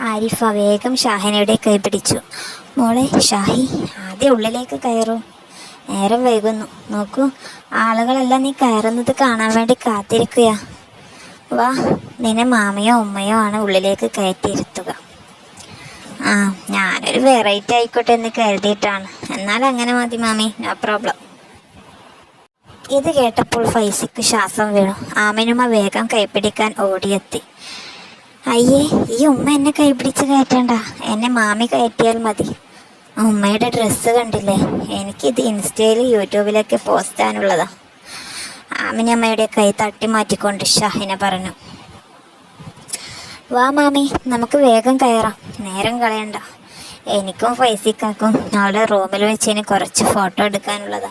ആരിഫ വേഗം ഷാഹിനയുടെ കൈ പിടിച്ചു? മോളെ ഷാഹി ആദ്യം ഉള്ളിലേക്ക് കയറൂ. നേരം വൈകുന്നു. നോക്കൂ ആളുകളെല്ലാം നീ കയറുന്നത് കാണാൻ വേണ്ടി കാത്തിരിക്കുക വാ നിന്നെ മാമയോ ഉമ്മയോ ആണ് ഉള്ളിലേക്ക് കയറ്റിയിരുത്തുക. ആ ഞാനൊരു വെറൈറ്റി ആയിക്കോട്ടെ എന്ന് കരുതിയിട്ടാണ്. എന്നാൽ അങ്ങനെ മതി മാമി നോ പ്രോബ്ലം ഇത് കേട്ടപ്പോൾ ഫൈസിക്ക് ശ്വാസം വീണു. ആമനുമ വേഗം കൈപ്പിടിക്കാൻ ഓടിയെത്തി. അയ്യേ ഈ ഉമ്മ എന്നെ കൈപിടിച്ച് കയറ്റണ്ട? എന്നെ മാമി കയറ്റിയാൽ മതി. ഉമ്മയുടെ ഡ്രസ്സ് കണ്ടില്ലേ? എനിക്കിത് ഇൻസ്റ്റയിൽ യൂട്യൂബിലൊക്കെ പോസ്റ്റ് ചെയ്യാനുള്ളതാ. ആമിനമ്മയുടെ കൈ തട്ടി മാറ്റിക്കൊണ്ട് ഷാഹിന പറഞ്ഞു. വാ മാമി നമുക്ക് വേഗം കയറാം. നേരം കളയണ്ട. എനിക്കും ഫൈസിക്കാക്കും അവളുടെ റൂമിൽ വെച്ച് കുറച്ച് ഫോട്ടോ എടുക്കാനുള്ളതാ.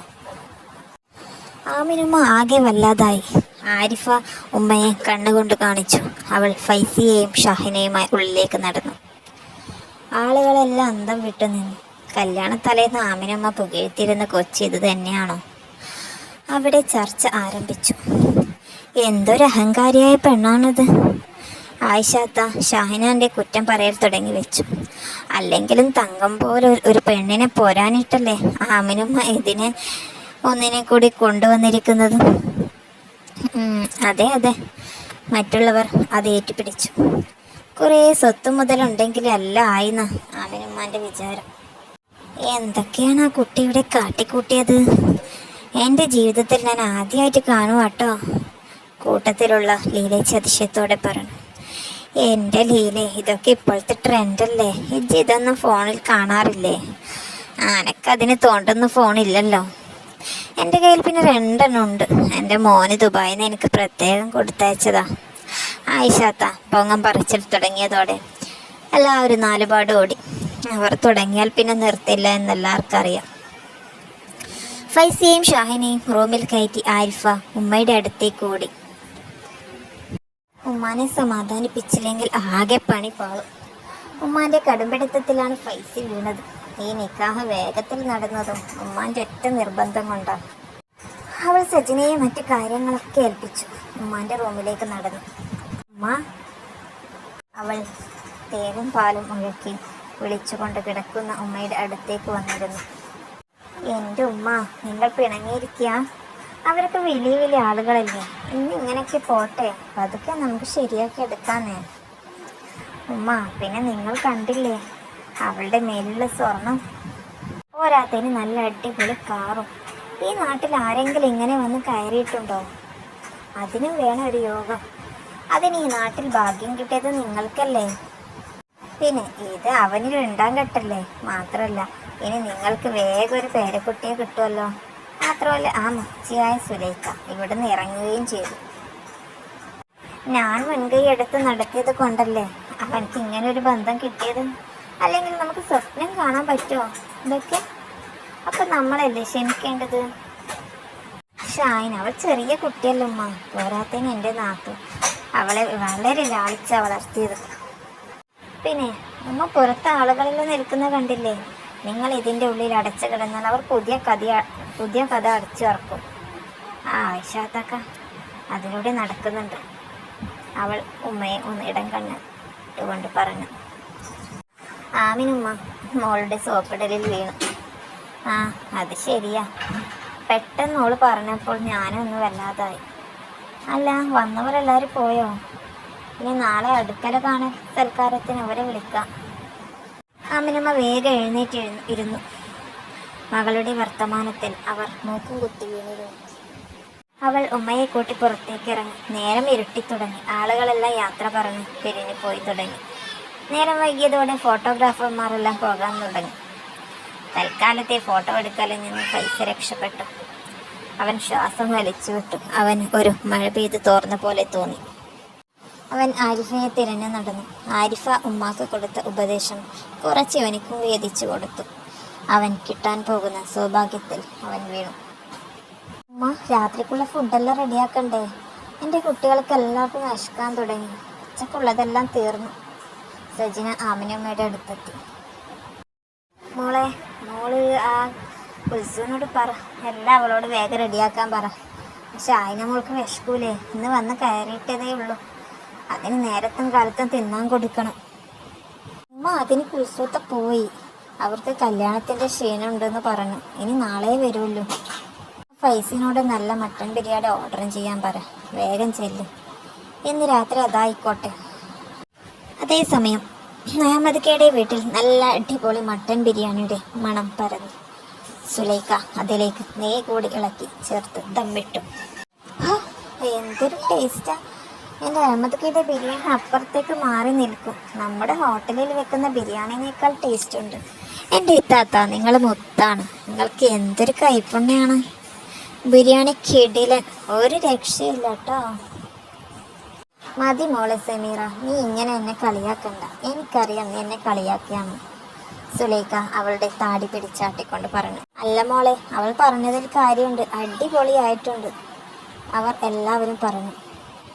ആമിനുമ്മ ആകെ വല്ലാതായി. ആരിഫ ഉമ്മയെ കണ്ണുകൊണ്ട് കാണിച്ചു. അവൾ ഫൈസിയെയും ഷാഹിനെയുമായി ഉള്ളിലേക്ക് നടന്നു. ആളുകളെല്ലാം അന്തം വിട്ടു നിന്നു. കല്യാണ തലേന്ന് ആമിനുമ്മ പുകഴ്ത്തിരുന്ന കൊച്ചി ഇത് തന്നെയാണോ? അവിടെ ചർച്ച ആരംഭിച്ചു. എന്തൊരു അഹങ്കാരിയായ പെണ്ണാണിത്. ആയിഷാത്ത ഷാഹിനാന്റെ കുറ്റം പറയൽ തുടങ്ങി വെച്ചു. അല്ലെങ്കിലും തങ്കം പോലെ ഒരു- പെണ്ണിനെ പോരാനിട്ടല്ലേ ആമിനുമ്മ ഇതിനെ ഒന്നിനെ കൂടി കൊണ്ടുവന്നിരിക്കുന്നത്. അതെ അതെ. മറ്റുള്ളവർ അത് ഏറ്റുപിടിച്ചു. കുറേ സ്വത്ത് മുതലുണ്ടെങ്കിൽ അല്ല ആയിന്ന ആമിനുമ്മാന്റെ വിചാരം. എന്തൊക്കെയാണ് ആ കുട്ടി ഇവിടെ കാട്ടിക്കൂട്ടിയത്? എന്റെ ജീവിതത്തിൽ ഞാൻ ആദ്യമായിട്ട് കാണുവാട്ടോ കൂട്ടത്തിലുള്ള ലീല അതിശയത്തോടെ പറഞ്ഞു. എന്റെ ലീലെ ഇതൊക്കെ ഇപ്പോഴത്തെ ട്രെൻഡല്ലേ? ഇജ്ജ് ഇതൊന്നും ഫോണിൽ കാണാറില്ലേ? ആനക്കതിന് തോണ്ടുന്ന ഫോണില്ലല്ലോ. എന്റെ കയ്യിൽ പിന്നെ രണ്ടെണ്ണം ഉണ്ട്. എന്റെ മോന് ദുബായിൽ നിന്ന് എനിക്ക് പ്രത്യേകം കൊടുത്തയച്ചതാ. ആയിഷാത്ത പൊങ്ങം പറിച്ചിൽ തുടങ്ങിയതോടെ എല്ലാവരും നാലുപാട് ഓടി. അവർ തുടങ്ങിയാൽ പിന്നെ നിർത്തില്ല എന്നെല്ലാവർക്കും അറിയാം. ഫൈസിയെയും ഷാഹിനെയും റൂമിൽ കയറ്റി ആരിഫ ഉമ്മയുടെ അടുത്തേക്ക് ഓടി. ഉമ്മാനെ സമാധാനിപ്പിച്ചില്ലെങ്കിൽ ആകെ പണി പാളും. ഉമ്മാന്റെ കടുംപിടുത്തത്തിലാണ് ഫൈസി വീണത്. ഈ നിക്കാഹ് വേഗത്തിൽ നടന്നതും ഉമ്മാന്റെ ഒറ്റ നിർബന്ധം കൊണ്ടാണ് അവൾ സജിനയെ മറ്റു കാര്യങ്ങളൊക്കെ ഏൽപ്പിച്ചു. ഉമ്മാന്റെ റൂമിലേക്ക് നടന്നു. ഉമ്മ അവൾ തേനും പാലും ഒഴുക്കി വിളിച്ചുകൊണ്ട് കിടക്കുന്ന ഉമ്മയുടെ അടുത്തേക്ക് വന്നിരുന്നു. എന്റെ ഉമ്മ നിങ്ങൾ പിണങ്ങിയിരിക്കുക അവരൊക്കെ വലിയ വലിയ ആളുകളല്ലേ. ഇന്ന് ഇങ്ങനെയൊക്കെ പോട്ടെ. അതൊക്കെ നമുക്ക് ശരിയാക്കി എടുക്കാന്നേ. ഉമ്മ പിന്നെ നിങ്ങൾ കണ്ടില്ലേ? അവളുടെ മേലുള്ള സ്വർണം. പോരാത്തതിന് നല്ല അടിപൊളി കാറും. ഈ നാട്ടിൽ ആരെങ്കിലും ഇങ്ങനെ വന്ന് കയറിയിട്ടുണ്ടോ? അതിനും വേണം ഒരു യോഗം. അതിന് ഈ നാട്ടിൽ ഭാഗ്യം കിട്ടിയത് നിങ്ങൾക്കല്ലേ? പിന്നെ ഇത് അവനിൽ ഉണ്ടാൻ കെട്ടല്ലേ? മാത്രമല്ല ഇനി നിങ്ങൾക്ക് വേഗം ഒരു പേരക്കുട്ടിയെ കിട്ടുമല്ലോ മാത്രമല്ല ആ മുച്ചിയായ സുലേഖ ഇവിടുന്ന് ഇറങ്ങുകയും ചെയ്തു. ഞാൻ മുൻകൈ എടുത്ത് നടത്തിയത് കൊണ്ടല്ലേ അവനക്ക് ഇങ്ങനെ ഒരു ബന്ധം കിട്ടിയത്? അല്ലെങ്കിൽ നമുക്ക് സ്വപ്നം കാണാൻ പറ്റുമോ? ഇതൊക്കെ അപ്പൊ നമ്മളല്ലേ ക്ഷമിക്കേണ്ടത്? ഷായിൻ അവൾ ചെറിയ കുട്ടിയല്ല ഉമ്മ. പോരാത്തതിന് എന്റെ നാത്തു. അവളെ വളരെ ലാളിച്ച വളർത്തിയത്. പിന്നെ ഉമ്മ പുറത്ത് ആളുകളിൽ നിൽക്കുന്ന കണ്ടില്ലേ? നിങ്ങൾ ഇതിന്റെ ഉള്ളിൽ അടച്ചു കിടന്നാൽ അവർ പുതിയ കഥ പുതിയ കഥ അടച്ചു ഇറക്കും ആ ഐഷാത്തക്ക അതിലൂടെ നടക്കുന്നുണ്ട്. അവൾ ഉമ്മയെ ഒന്ന് ഇടം കണ്ണ് ഇട്ടുകൊണ്ട് പറഞ്ഞു. ആമിനുമ്മ മോളുടെ സോപ്പിടലിൽ വീണു. ആ അത് ശരിയാ. പെട്ടെന്ന് ഓൾ പറഞ്ഞപ്പോൾ ഞാനൊന്ന് വല്ലാതായി. അല്ല വന്നവരെല്ലാവരും പോയോ? ഇനി നാളെ അടുക്കല കാണാൻ സൽക്കാരത്തിന് അവരെ വിളിക്കാം. ആമിനമ്മ വേഗം എഴുന്നേറ്റ് ഇരുന്നു- മകളുടെ വർത്തമാനത്തിൽ അവർ മൂക്കും കുത്തി വീണിരുന്നു. അവൾ ഉമ്മയെ കൂട്ടി പുറത്തേക്ക് ഇറങ്ങി. നേരം ഇരുട്ടി തുടങ്ങി. ആളുകളെല്ലാം യാത്ര പറഞ്ഞ് പിരിഞ്ഞു പോയി തുടങ്ങി. നേരം വൈകിയതോടെ ഫോട്ടോഗ്രാഫർമാരെല്ലാം പോകാൻ തുടങ്ങി. തൽക്കാലത്തെ ഫോട്ടോ എടുക്കലിൽ നിന്ന് പൈസ രക്ഷപ്പെട്ടു. അവൻ ശ്വാസം വലിച്ചു വിട്ടു. അവൻ ഒരു മഴ പെയ്ത് തോർന്ന പോലെ തോന്നി. അവൻ ആരിഫയെ തിരഞ്ഞു നടന്നു. ആരിഫ ഉമ്മാക്ക് കൊടുത്ത ഉപദേശം കുറച്ച് അവനിക്കും വേദിച്ചു കൊടുത്തു. അവൻ കിട്ടാൻ പോകുന്ന സൗഭാഗ്യത്തിൽ അവൻ വീണു. ഉമ്മ രാത്രിക്കുള്ള ഫുഡെല്ലാം റെഡിയാക്കണ്ടേ? എന്റെ കുട്ടികൾക്ക് എല്ലാവർക്കും നശിക്കാൻ തുടങ്ങി. ഉച്ചക്കുള്ളതെല്ലാം തീർന്നു. സജിന ആമിനമ്മയുടെ അടുത്തെത്തി. മോളെ മോൾ ആ ഉത്സവനോട് പറ. എല്ലാം അവളോട് വേഗം റെഡിയാക്കാൻ പറ. പക്ഷെ അതിനെ മോൾക്ക് വിശക്കൂലേ. ഇന്ന് വന്ന് കയറിയിട്ടതേ ഉള്ളൂ. അതിന് നേരത്തും കാലത്തും തിന്നാൻ കൊടുക്കണം. ഉമ്മ അതിന് കുൽസൂത്ത പോയി. അവർക്ക് കല്യാണത്തിന്റെ ക്ഷീണം ഉണ്ടെന്ന് പറഞ്ഞു. ഇനി നാളെ വരുള്ളൂ. ഫൈസിനോട് നല്ല മട്ടൺ ബിരിയാണി ഓർഡറും ചെയ്യാൻ പറ. വേഗം ചെല്ലും. ഇന്ന് രാത്രി അതായിക്കോട്ടെ. അതേസമയം അഹമ്മദ് കേടെ വീട്ടിൽ നല്ല അടിപൊളി മട്ടൻ ബിരിയാണിയുടെ മണം പരന്നു. സുലൈഖ അതിലേക്ക് നെയ്യ് കൂടി ഇളക്കി ചേർത്ത് ദമ്മിട്ടു എന്തൊരു ടേസ്റ്റാ എന്റെ അഹമ്മദ് കയുടെ ബിരിയാണി അപ്പുറത്തേക്ക് മാറി നിൽക്കും. നമ്മുടെ ഹോട്ടലിൽ വെക്കുന്ന ബിരിയാണിനേക്കാൾ ടേസ്റ്റ് ഉണ്ട്. എന്റെ ഇത്താത്ത നിങ്ങൾ മുത്താണ്. നിങ്ങൾക്ക് എന്തൊരു കൈപ്പുണ്യാണ്? ബിരിയാണി കിടിലൻ. ഒരു രക്ഷയില്ല കേട്ടോ മതി മോളെ സമീറ നീ ഇങ്ങനെ എന്നെ കളിയാക്കണ്ട. എനിക്കറിയാം നീ എന്നെ കളിയാക്കിയാണ് സുലേഖ അവളുടെ താടി പിടിച്ചാട്ടിക്കൊണ്ട് പറഞ്ഞു. അല്ല മോളെ അവൾ പറഞ്ഞതിൽ കാര്യമുണ്ട്. അടിപൊളിയായിട്ടുണ്ട്. അവർ എല്ലാവരും പറഞ്ഞു.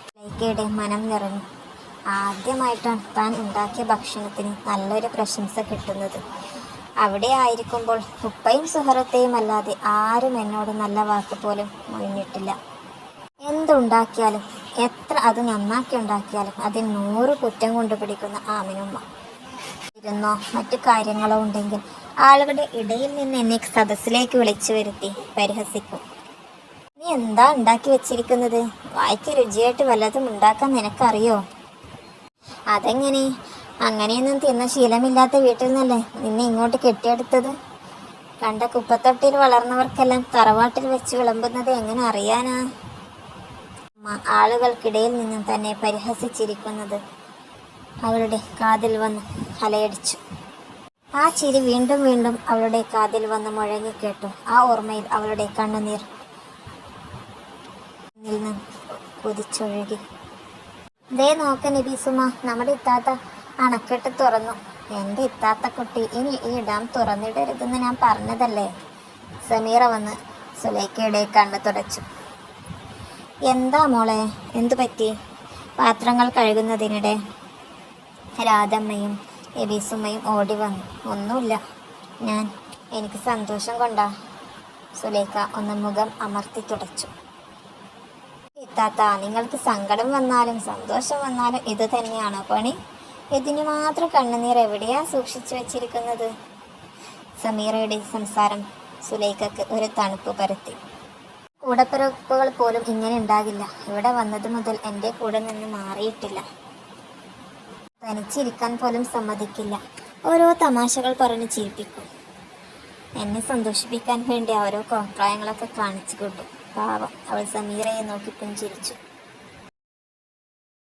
സുലേഖയുടെ മനം നിറഞ്ഞു. ആദ്യമായിട്ടാണ് താൻ ഉണ്ടാക്കിയ ഭക്ഷണത്തിന് നല്ലൊരു പ്രശംസ കിട്ടുന്നത്. അവിടെ ആയിരിക്കുമ്പോൾ ഉപ്പയും സുഹൃത്തെയും അല്ലാതെ ആരും എന്നോട് നല്ല വാക്ക് പോലും മുഴിഞ്ഞിട്ടില്ല. എന്തുണ്ടാക്കിയാലും എത്ര അത് നന്നാക്കി ഉണ്ടാക്കിയാലും അതിൽ നൂറ് കുറ്റം കൊണ്ട് പിടിക്കുന്ന ആമിനുമ്മ ഇരുന്നോ? മറ്റു കാര്യങ്ങളോ ഉണ്ടെങ്കിൽ ആളുകളുടെ ഇടയിൽ നിന്ന് എന്നെ സദസ്സിലേക്ക് വിളിച്ചു വരുത്തി പരിഹസിക്കും. നീ എന്താ ഉണ്ടാക്കി വെച്ചിരിക്കുന്നത്? വായിക്ക് രുചിയായിട്ട് വല്ലതും ഉണ്ടാക്കാൻ നിനക്കറിയോ? അതെങ്ങനെ? അങ്ങനെയൊന്നും തിന്ന ശീലമില്ലാത്ത വീട്ടിൽ നിന്നല്ലേ നിന്നെ ഇങ്ങോട്ട് കെട്ടിയെടുത്തത്? കണ്ട കുപ്പത്തൊട്ടിയിൽ വളർന്നവർക്കെല്ലാം തറവാട്ടിൽ വെച്ച് വിളമ്പുന്നത് എങ്ങനെ അറിയാനാ? ആളുകൾക്കിടയിൽ നിന്നും തന്നെ പരിഹസിച്ചിരിക്കുന്നത് അവളുടെ കാതിൽ വന്ന് അലയടിച്ചു ആ ചിരി വീണ്ടും വീണ്ടും അവളുടെ കാതിൽ വന്ന് മുഴങ്ങിക്കേട്ടു ആ ഓർമ്മയിൽ അവളുടെ കണ്ണുനീർ നിന്ന് കുതിച്ചൊഴുകി. ദേ നോക്ക നബീസുമ നമ്മുടെ ഇത്താത്ത അണക്കെട്ട് തുറന്നു. എന്റെ ഇത്താത്ത കുട്ടി ഇനി ഈ ഡാം തുറന്നിടരുതെന്ന് ഞാൻ പറഞ്ഞതല്ലേ? സമീറ വന്ന് സുലൈക്കയുടെ കണ്ണ് തുടച്ചു. എന്താ മോളെ? എന്തു പറ്റി? പാത്രങ്ങൾ കഴുകുന്നതിനിടെ രാധമ്മയും എബീസുമ്മയും ഓടി വന്നു. ഒന്നുമില്ല. ഞാൻ എനിക്ക് സന്തോഷം കൊണ്ടാ. സുലേഖ ഒന്ന് മുഖം അമർത്തി തുടച്ചു. ഇത്താത്ത നിങ്ങൾക്ക് സങ്കടം വന്നാലും സന്തോഷം വന്നാലും ഇത് തന്നെയാണോ പണി? ഇതിന് മാത്രം കണ്ണുനീർ എവിടെയാ സൂക്ഷിച്ചു വെച്ചിരിക്കുന്നത്? സമീറയുടെ സംസാരം സുലൈഖക്ക് ഒരു തണുപ്പ് പരത്തി. കൂടപ്പിറപ്പുകൾ പോലും ഇങ്ങനെ ഉണ്ടാകില്ല. ഇവിടെ വന്നത് മുതൽ എന്റെ കൂടെ നിന്ന് മാറിയിട്ടില്ല. തനിച്ചിരിക്കാൻ പോലും സമ്മതിക്കില്ല. ഓരോ തമാശകൾ പറഞ്ഞ് ചിരിപ്പിക്കും. എന്നെ സന്തോഷിപ്പിക്കാൻ വേണ്ടി ഓരോ കോപ്രായങ്ങളൊക്കെ കാണിച്ചു കൊണ്ടു പാവം അവൾ സമീറയെ നോക്കി പുഞ്ചിരിച്ചു.